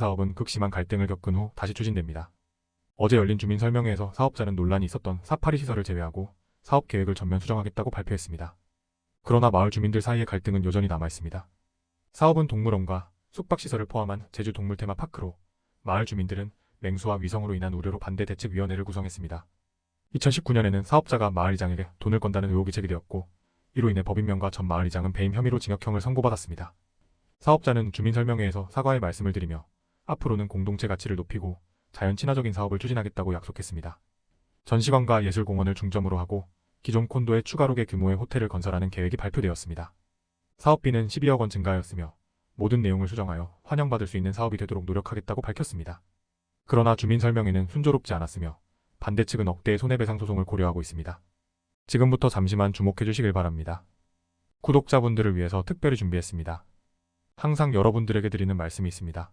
사업은 극심한 갈등을 겪은 후 다시 추진됩니다. 어제 열린 주민 설명회에서 사업자는 논란이 있었던 사파리 시설을 제외하고 사업 계획을 전면 수정하겠다고 발표했습니다. 그러나 마을 주민들 사이의 갈등은 여전히 남아 있습니다. 사업은 동물원과 숙박시설을 포함한 제주 동물 테마 파크로 마을 주민들은 맹수와 위성으로 인한 우려로 반대 대책위원회를 구성했습니다. 2019년에는 사업자가 마을이장에게 돈을 건다는 의혹이 제기되었고 이로 인해 법인명과 전 마을이장은 배임 혐의로 징역형을 선고받았습니다. 사업자는 주민 설명회에서 사과의 말씀을 드리며 앞으로는 공동체 가치를 높이고 자연 친화적인 사업을 추진하겠다고 약속했습니다. 전시관과 예술공원을 중점으로 하고 기존 콘도에 추가로 개 규모의 호텔을 건설하는 계획이 발표되었습니다. 사업비는 12억 원 증가하였으며 모든 내용을 수정하여 환영받을 수 있는 사업이 되도록 노력하겠다고 밝혔습니다. 그러나 주민 설명회는 순조롭지 않았으며 반대 측은 억대의 손해배상 소송을 고려하고 있습니다. 지금부터 잠시만 주목해 주시길 바랍니다. 구독자분들을 위해서 특별히 준비했습니다. 항상 여러분들에게 드리는 말씀이 있습니다.